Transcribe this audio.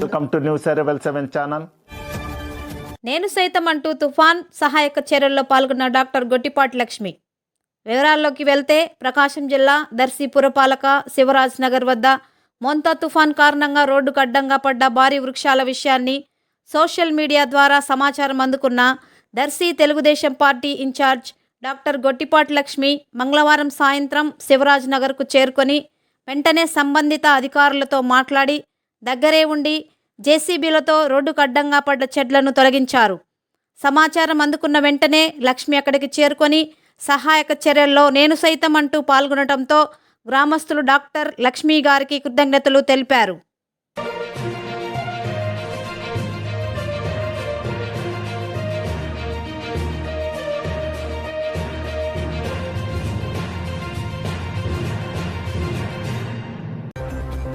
Welcome to news అరవెల్ seven channel నేను సైతం అంటూ తుఫాన్ సహాయక చర్యల్లో పాల్గొన్న డాక్టర్ గొట్టిపాటి లక్ష్మి. వివరాల్లోకి వెళ్తే ప్రకాశం జిల్లా దర్శి పురపాలక శివరాజ్ నగర్ వద్ద మొంతా తుఫాన్ కారణంగా రోడ్డుకు అడ్డంగా పడ్డ భారీ వృక్షాల విషయాన్ని సోషల్ మీడియా ద్వారా సమాచారం అందుకున్న Darsi Telugu Desam party in-charge doctor Gottipati Lakshmi మంగళవారం సాయంత్రం శివరాజ్ నగర్కు చేరుకొని వెంటనే సంబంధిత అధికారులతో మాట్లాడి దగ్గరే ఉండి జేసీబీలతో రోడ్డుకు అడ్డంగా పడ్డ చెట్లను తొలగించారు. సమాచారం అందుకున్న వెంటనే లక్ష్మి అక్కడికి చేరుకొని సహాయక చర్యల్లో నేను సైతం అంటూ పాల్గొనడంతో గ్రామస్తులు డాక్టర్ లక్ష్మి గారికి కృతజ్ఞతలు తెలిపారు.